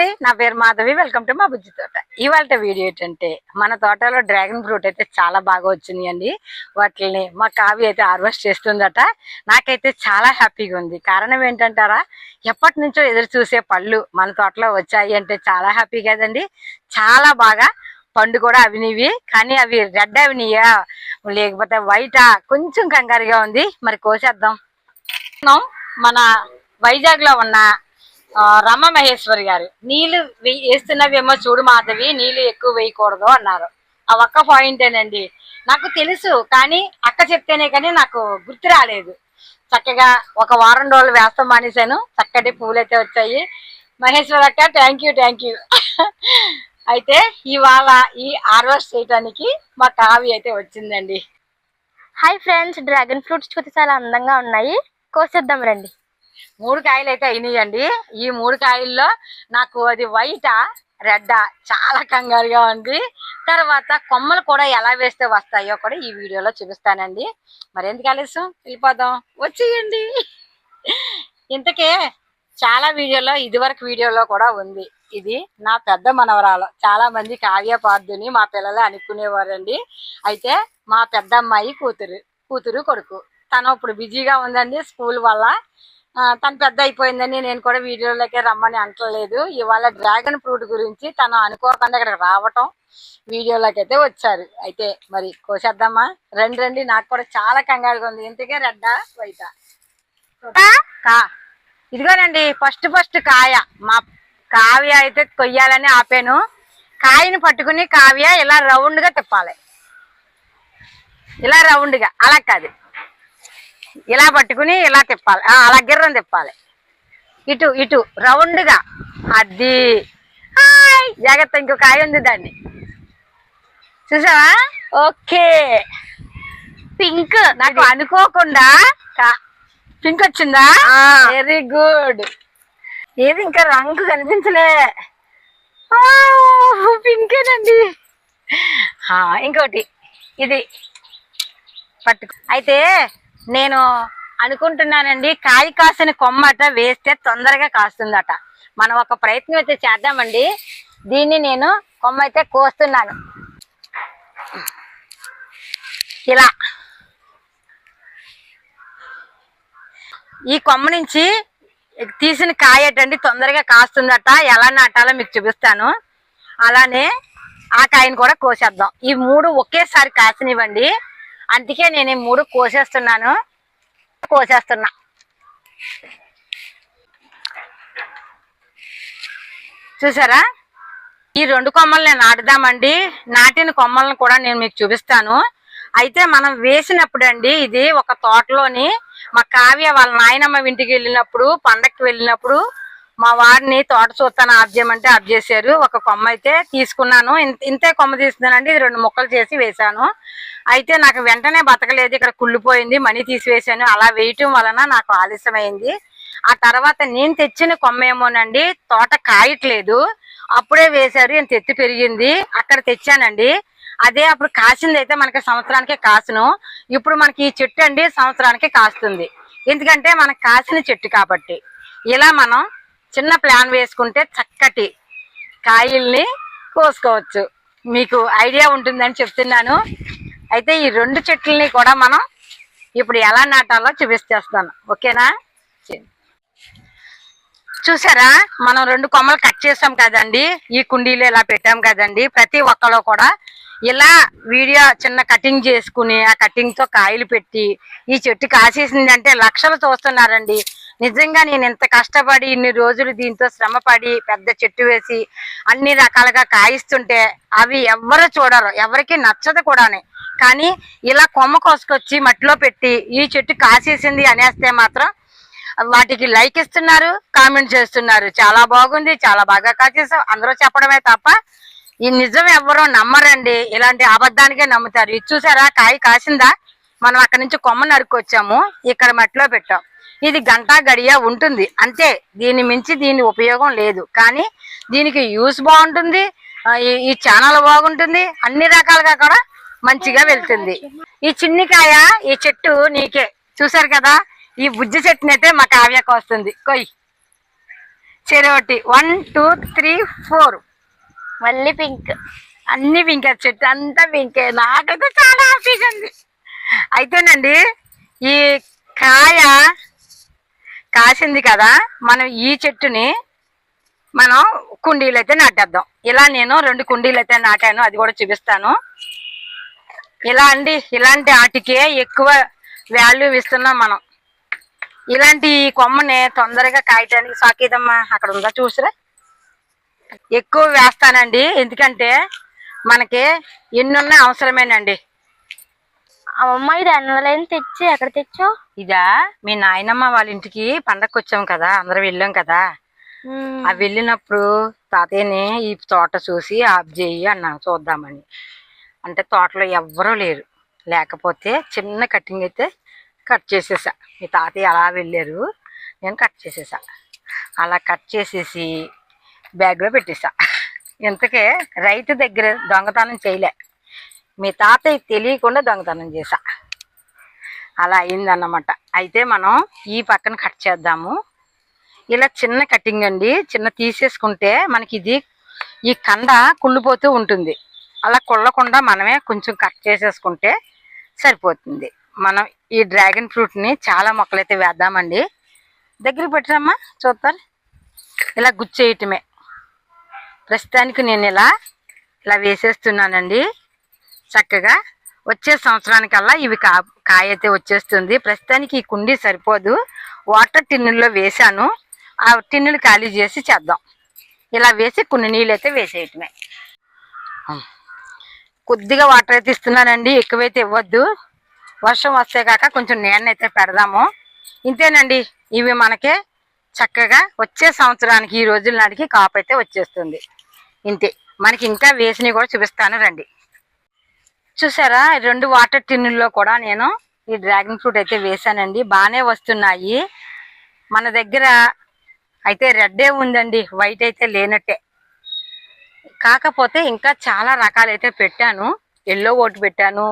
అండి. నా పేరు మాధవి. వెల్కమ్ టు మా బుజ్జి తోట. ఇవాళ వీడియో ఏంటంటే మన తోటలో డ్రాగన్ ఫ్రూట్ అయితే చాలా బాగా వచ్చినాయండి. వాటిని మా కావి అయితే హార్వెస్ట్ చేస్తుందట. నాకైతే చాలా హ్యాపీగా ఉంది. కారణం ఏంటంటారా ఎప్పటి నుంచో ఎదురు చూసే పళ్ళు మన తోటలో వచ్చాయి అంటే చాలా హ్యాపీ కదండి. చాలా బాగా పండు కూడా అవినివి. కానీ అవి రెడ్ అవినియా లేకపోతే వైటా కొంచెం కంగారుగా ఉంది. మరి కోసేద్దాం. మనం మన వైజాగ్లో ఉన్న రమ మహేశ్వరి గారు నీళ్ళు వేస్తున్నవేమో చూడు మాధవి నీళ్ళు ఎక్కువ వేయకూడదు అన్నారు. ఆ ఒక్క పాయింటేనండి నాకు తెలుసు కానీ అక్క చెప్తేనే కానీ నాకు గుర్తు రాలేదు. చక్కగా ఒక వారం రోజులు వేస్తాం మానేశాను. చక్కటి పూలు అయితే వచ్చాయి. మహేశ్వరి అక్క థ్యాంక్ యూ థ్యాంక్ యూ అయితే ఇవాళ ఈ హార్వెస్ట్ చేయడానికి మా కావి అయితే వచ్చిందండి. హాయ్ ఫ్రెండ్స్ డ్రాగన్ ఫ్రూట్స్ చూస్తే చాలా అందంగా ఉన్నాయి. కోసేద్దాం రండి. మూడు కాయలు అయితే అయినాయండి. ఈ మూడు కాయల్లో నాకు అది వైటా రెడ్డా చాలా కంగారుగా ఉంది. తర్వాత కొమ్మలు కూడా ఎలా వేస్తే వస్తాయో కూడా ఈ వీడియోలో చూపిస్తానండి. మరి ఎందుకు ఆలస్యం? వెళ్ళిపోదాం. వచ్చేయండి. ఇంతకే చాలా వీడియోలో ఇదివరకు వీడియోలో కూడా ఉంది. ఇది నా పెద్ద మనవరాలు. చాలా మంది కావ్యపార్థుని మా పిల్లలు అనుకునేవారండి. అయితే మా పెద్ద అమ్మాయి కూతురు కూతురు కొడుకు. తను ఇప్పుడు బిజీగా ఉందండి స్కూల్ వల్ల. తను పెద్ద అయిపోయిందని నేను కూడా వీడియోలోకి రమ్మని అంటలేదు. ఇవాళ డ్రాగన్ ఫ్రూట్ గురించి తను అనుకోకుండా ఇక్కడికి రావటం వీడియోలోకి అయితే వచ్చారు. అయితే మరి కోసేద్దామా? రండి రండి. నాకు కూడా చాలా కంగారుగా ఉంది. ఇంతకే రెడ్డా? వైట? కా? ఇదిగోనండి ఫస్ట్ ఫస్ట్ కాయ. మా కావ్య అయితే కొయ్యాలని ఆపాను. కాయని పట్టుకుని కావ్య ఇలా రౌండ్గా తిప్పాలి. ఇలా రౌండ్గా అలా కాదు. ఇలా పట్టుకుని ఇలా తిప్పాలి. అలా గిర్రం తిప్పాలి. ఇటు ఇటు రౌండ్గా అది జాగ్రత్త ఇంకో కాయ ఉంది దాన్ని. చూసావా? ఓకే. పింక్. నాకు అనుకోకుండా పింక్ వచ్చిందా? వెరీ గుడ్ ఏది ఇంకా రంగు కనిపించలే. పింకేనండి. ఇంకోటి. ఇది. పట్టుకు. అయితే నేను అనుకుంటున్నానండి కాయ కాసిన కొమ్మట వేస్తే తొందరగా కాస్తుందట. మనం ఒక ప్రయత్నం అయితే చేద్దామండి. దీన్ని నేను కొమ్మ అయితే కోస్తున్నాను. ఇలా. ఈ కొమ్మ నుంచి తీసిన కాయటండి తొందరగా కాస్తుందట. ఎలా నాటాలో మీకు చూపిస్తాను. అలానే ఆ కాయని కూడా కోసేద్దాం. ఈ మూడు ఒకేసారి కాసినివ్వండి. అందుకే నేను ఈ మూడు కోసేస్తున్నాను. కోసేస్తున్నా. చూసారా? ఈ రెండు కొమ్మలు నేను నాటుదామండి. నాటిన కొమ్మలను కూడా నేను మీకు చూపిస్తాను. అయితే మనం వేసినప్పుడు అండి ఇది ఒక తోటలోని మా కావ్య వాళ్ళ నాయనమ్మ ఇంటికి వెళ్ళినప్పుడు పండక్కి వెళ్ళినప్పుడు మా వారిని తోట చూస్తాను ఆఫ్ చేయమంటే ఆఫ్ చేశారు ఒక కొమ్మ అయితే తీసుకున్నాను. ఇంత- ఇంతే కొమ్మ తీసుకున్నానండి. ఇది రెండు ముక్కలు చేసి వేశాను. అయితే నాకు వెంటనే బతకలేదు. ఇక్కడ కుళ్ళిపోయింది. మనీ తీసివేశాను. అలా వేయటం వలన నాకు ఆలస్యమైంది. ఆ తర్వాత నేను తెచ్చిన కొమ్మ ఏమోనండి తోట కాయట్లేదు. అప్పుడే వేశారు. ఇంత తెత్తి పెరిగింది. అక్కడ తెచ్చానండి. అదే అప్పుడు కాసింది అయితే మనకి సంవత్సరానికి కాసును. ఇప్పుడు మనకి ఈ చెట్టు అండి సంవత్సరానికి కాస్తుంది. ఎందుకంటే మనకు కాసిన చెట్టు కాబట్టి. ఇలా మనం చిన్న ప్లాన్ వేసుకుంటే చక్కటి కాయల్ని కోసుకోవచ్చు. మీకు ఐడియా ఉంటుందని చెప్తున్నాను. అయితే ఈ రెండు చెట్లని కూడా మనం ఇప్పుడు ఎలా నాటాలో చూపిస్తేస్తాను ఓకేనా? చూసారా? మనం రెండు కొమ్మలు కట్ చేసాం కదండి. ఈ కుండీలు ఇలా పెట్టాం కదండి. ప్రతి ఒక్కలో కూడా ఇలా వీడియో చిన్న కటింగ్ చేసుకుని ఆ కటింగ్తో కాయలు పెట్టి ఈ చెట్టు కాసేసింది అంటే లక్షలు చూస్తున్నారండి. నిజంగా నేను ఇంత కష్టపడి ఇన్ని రోజులు దీంతో శ్రమపడి పెద్ద చెట్టు వేసి అన్ని రకాలుగా కాయిస్తుంటే అవి ఎవ్వరు చూడరు. ఎవరికి నచ్చదు కూడానే. కానీ ఇలా కొమ్మ కోసుకొచ్చి మట్టిలో పెట్టి ఈ చెట్టు కాసేసింది అనేస్తే మాత్రం వాటికి లైక్ ఇస్తున్నారు కామెంట్ చేస్తున్నారు. చాలా బాగుంది చాలా బాగా కాచేసావు అందరూ చెప్పడమే తప్ప ఈ నిజం ఎవరో నమ్మరండి. ఇలాంటి అబద్ధానికే నమ్ముతారు. ఇది చూసారా? కాయ కాసిందా? మనం అక్కడి నుంచి కొమ్మ నరుకొచ్చాము ఇక్కడ మట్టిలో పెట్టాం. ఇది గంట గడియ ఉంటుంది. అంతే దీని మించి దీని ఉపయోగం లేదు. కానీ దీనికి యూస్ బాగుంటుంది ఈ- ఈ ఛానల్ బాగుంటుంది అన్ని రకాలుగా కూడా మంచిగా వెళ్తుంది. ఈ చిన్నికాయ ఈ చెట్టు నీకే. చూసారు కదా? ఈ బుజ్జి చెట్టునైతే మా కావ్యకు వస్తుంది. కొయ్యి చెరోటి. వన్ టూ త్రీ ఫోర్ మళ్ళీ పింక్. అన్ని పింక్ చెట్టు అంతా పింకే. నాకైతే చాలా హ్యాపీగా ఉంది అయితేనండి ఈ కాయ కాసింది కదా మనం ఈ చెట్టుని మనం కుండీలు అయితే నాటేద్దాం. ఇలా నేను రెండు కుండీలు అయితే నాటాను అది కూడా చూపిస్తాను. ఇలా అండి ఇలాంటి వాటికే ఎక్కువ వాల్యూ ఇస్తున్నాం మనం. ఇలాంటి కొమ్మని తొందరగా కాయటానికి సాకేదమ్మా అక్కడ ఉందా చూసిరా? ఎక్కువ వేస్తానండి ఎందుకంటే మనకి ఎన్నున్నా అవసరమేనండి. అమ్మమ్మ ఇది అన్నలైన తెచ్చి ఎక్కడ తెచ్చావు? ఇదా మీ నాయనమ్మ వాళ్ళ ఇంటికి పండగకి వచ్చాం కదా అందరం వెళ్ళాం కదా. ఆ వెళ్ళినప్పుడు తాతయ్యని ఈ తోట చూసి ఆఫ్ చేయి అన్నాను చూద్దామని. అంటే తోటలో ఎవ్వరూ లేరు. లేకపోతే చిన్న కటింగ్ అయితే కట్ చేసేసా. మీ తాతయ్య అలా వెళ్ళారు నేను కట్ చేసేసా. అలా కట్ చేసేసి బ్యాగ్లో పెట్టేసా. ఇంతకే రైతు దగ్గర దొంగతనం చేయలే. మీ తాతయ్య తెలియకుండా దొంగతనం చేశా. అలా అయిందన్నమాట. అయితే మనం ఈ పక్కన కట్ చేద్దాము. ఇలా చిన్న కటింగ్ అండి. చిన్న తీసేసుకుంటే మనకి ఇది ఈ కండ కుళ్ళిపోతూ ఉంటుంది. అలా కుళ్ళకుండా మనమే కొంచెం కట్ చేసేసుకుంటే సరిపోతుంది. మనం ఈ డ్రాగన్ ఫ్రూట్ని చాలా మొక్కలైతే వేద్దామండి. దగ్గర పెట్టరమ్మా చూస్తారు ఇలా గుచ్చేయటమే. ప్రస్తుతానికి నేను ఇలా ఇలా వేసేస్తున్నానండి. చక్కగా వచ్చే సంవత్సరానికల్లా ఇవి కా కాయ అయితే వచ్చేస్తుంది. ప్రస్తుతానికి ఈ కుండీ సరిపోదు. వాటర్ టిన్నుల్లో వేసాను ఆ టిన్నులు ఖాళీ చేసి చేద్దాం. ఇలా వేసి కొన్ని నీళ్ళు అయితే వేసేయటమే కొద్దిగా వాటర్ అయితే ఇస్తున్నానండి. ఎక్కువైతే ఇవ్వద్దు. వర్షం వస్తే కాక కొంచెం నేనైతే పెడదాము. ఇంతేనండి. ఇవి మనకే చక్కగా వచ్చే సంవత్సరానికి ఈ రోజుల నాటికి కాపు అయితే వచ్చేస్తుంది. ఇంతే. మనకి ఇంకా వేసినవి కూడా చూపిస్తాను రండి. చూసారా? రెండు వాటర్ టిన్నుల్లో కూడా నేను ఈ డ్రాగన్ ఫ్రూట్ అయితే వేసానండి. బాగానే వస్తున్నాయి. మన దగ్గర అయితే రెడ్డే ఉందండి. వైట్ అయితే లేనట్టే. కాకపోతే ఇంకా చాలా రకాలైతే పెట్టాను. ఎల్లో ఒకటి పెట్టాను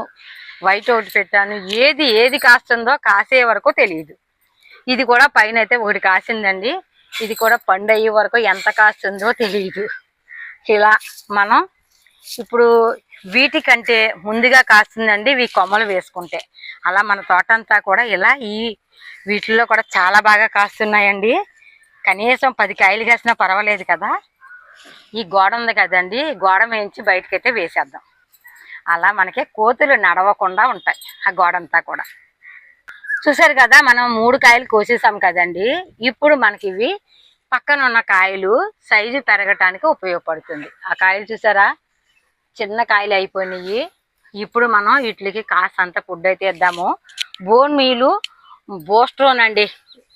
వైట్ ఒకటి పెట్టాను. ఏది ఏది కాస్తుందో కాసే వరకు తెలియదు ఇది కూడా పైన అయితే ఒకటి కాసిందండి. ఇది కూడా పండు అయ్యే వరకు ఎంత కాస్తుందో తెలియదు ఇలా మనం ఇప్పుడు వీటికంటే ముందుగా కాస్తుందండి ఇవి కొమ్మలు వేసుకుంటే. అలా మన తోట అంతా కూడా ఇలా ఈ వీటిల్లో కూడా చాలా బాగా కాస్తున్నాయండి. కనీసం పది కాయలు కాసినా పర్వాలేదు కదా. ఈ గోడ ఉంది కదండి గోడ వేయించి బయటకైతే వేసేద్దాం. అలా మనకి కోతులు నడవకుండా ఉంటాయి ఆ గోడ అంతా కూడా. చూసారు కదా మనం మూడు కాయలు కోసేసాం కదండి. ఇప్పుడు మనకి ఇవి పక్కన ఉన్న కాయలు సైజు పెరగటానికి ఉపయోగపడుతుంది. ఆ కాయలు చూసారా? చిన్న కాయలు అయిపోయినాయి. ఇప్పుడు మనం వీటికి కాసంత ఫుడ్ అయితే ఇద్దాము బోన్ మీలు బోస్ట్రోన్ అండి.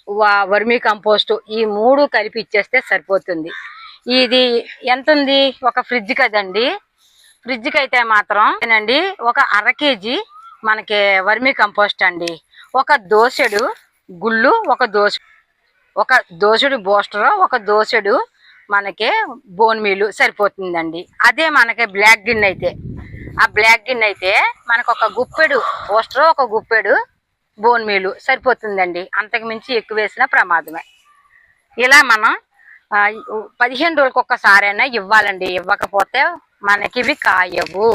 వా- వర్మీ కంపోస్ట్ ఈ మూడు కలిపి ఇచ్చేస్తే సరిపోతుంది. ఇది ఎంత ఉంది? ఒక ఫ్రిడ్జ్ కదండి. ఫ్రిడ్జ్కి అయితే మాత్రం అండి ఒక అర కేజీ మనకి వర్మీ కంపోస్ట్ అండి. ఒక దోసెడు గుళ్ళు ఒక దోశ ఒక దోసెడు బోస్టరు ఒక దోసెడు మనకి బోన్ మీలు సరిపోతుందండి. అదే మనకి బ్లాక్ గిన్నె అయితే. ఆ బ్లాక్ గిన్నె అయితే మనకు ఒక గుప్పెడు పోస్టర్ ఒక గుప్పెడు బోన్ మీలు సరిపోతుందండి. అంతకు మించి ఎక్కువ వేసిన ప్రమాదమే. ఇలా మనం పదిహేను రోజులకు ఒక్కసారైనా ఇవ్వాలండి. ఇవ్వకపోతే మనకి ఇవి కాయవు.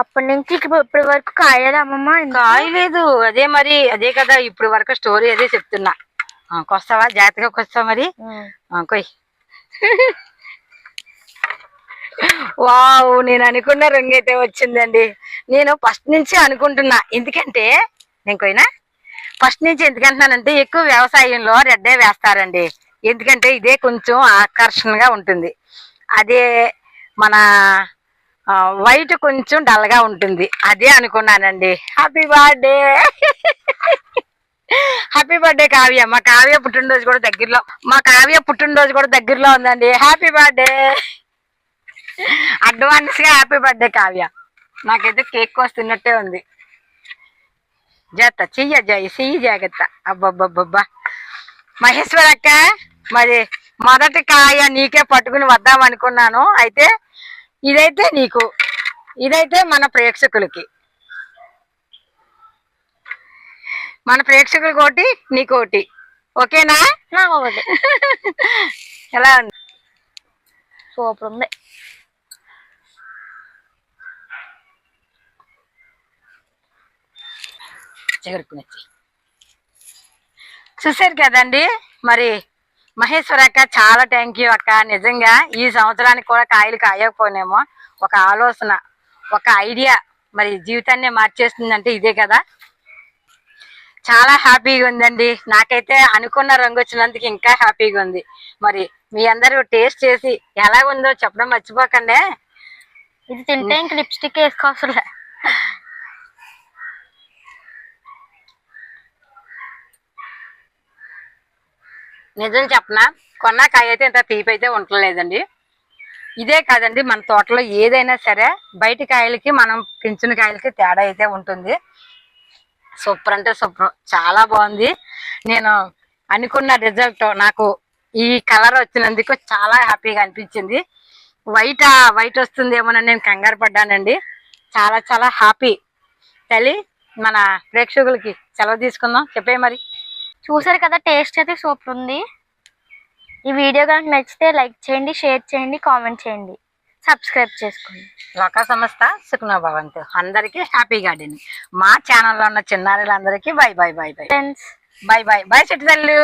అప్పటి నుంచి ఇప్పటి వరకు కాయదా అమ్మమ్మ ఇంకా కాయలేదు. అదే మరి అదే కదా ఇప్పుడు వరకు స్టోరీ అదే చెప్తున్నా. కొస్తావా? జాగ్రత్తగా కొస్తావా మరి? ఆ, కొయ్. వావ్ నేను అనుకున్న రంగు అయితే వచ్చిందండి. నేను ఫస్ట్ నుంచి అనుకుంటున్నా. ఎందుకంటే నేను ఫస్ట్ నుంచి ఎందుకంటున్నానంటే ఎక్కువ వ్యవసాయంలో రెడ్డే వేస్తారండి. ఎందుకంటే ఇదే కొంచెం ఆకర్షణగా ఉంటుంది. అదే మన వైట్ కొంచెం డల్గా ఉంటుంది. అదే అనుకున్నానండి. Happy birthday happy birthday Kavya మా కావ్య పుట్టినరోజు కూడా దగ్గరలో. మా కావ్య పుట్టినరోజు కూడా దగ్గరలో ఉందండి. హ్యాపీ బర్త్డే అడ్వాన్స్గా హ్యాపీ బర్త్డే కావ్య నాకైతే కేక్ కోస్తున్నట్టే ఉంది. జాగ్రత్త. చెయ్య జయ. చెయ్యి జాగ్రత్త. అబ్బబ్బబ్బబ్బా. మహేశ్వర్ అక్క మరి మొదటి కాయ నీకే పట్టుకుని వద్దాం అనుకున్నాను. అయితే ఇదైతే నీకు. ఇదైతే మన ప్రేక్షకులకి. మన ప్రేక్షకులకి ఒకటి నీకోటి ఓకేనా? ఒకటి ఎలా ఉంది? సూపర్ ఉంది. చూశారు కదండి? మరి మహేశ్వర అక్క చాలా థ్యాంక్ యూ అక్క. నిజంగా ఈ సంవత్సరానికి కూడా కాయలు కాయకపోనేమో ఒక ఆలోచన ఒక ఐడియా మరి జీవితాన్ని మార్చేస్తుందంటే ఇదే కదా. చాలా హ్యాపీగా ఉందండి. నాకైతే అనుకున్న రంగు వచ్చినందుకు ఇంకా హ్యాపీగా ఉంది. మరి మీ అందరూ టేస్ట్ చేసి ఎలా ఉందో చెప్పడం మర్చిపోకండి. ఇది తింటే ఇంక లిప్స్టిక్ వేసుకోవసలే నిజం చెప్పనా? కొన్న కాయ అయితే ఇంత తీపి అయితే ఉండలేదండి ఇదే కాదండి మన తోటలో ఏదైనా సరే బయట కాయలకి మనం పెంచిన కాయలకి తేడా అయితే ఉంటుంది. సూపర్ అంటే సూపర్. చాలా బాగుంది. నేను అనుకున్న రిజల్ట్ నాకు ఈ కలర్ వచ్చినందుకు చాలా హ్యాపీగా అనిపించింది. వైట్ వైట్ వస్తుందేమోనని నేను కంగారు పడ్డానండి. చాలా చాలా హ్యాపీ. తల్లి మన ప్రేక్షకులకి సెలవు తీసుకుందాం. చెప్పే మరి. చూసారు కదా టేస్ట్ అయితే సూపర్ ఉంది. ఈ వీడియో కనుక నచ్చితే లైక్ చేయండి షేర్ చేయండి కామెంట్ చేయండి. సబ్స్క్రైబ్ చేసుకోండి. లోక సంస్థ సుఖన భవంతు. అందరికీ హ్యాపీ గార్డెన్. మా ఛానల్లో ఉన్న చిన్నారులందరికీ bye bye bye bye. Friends bye bye. Bye చెట్టు తల్లు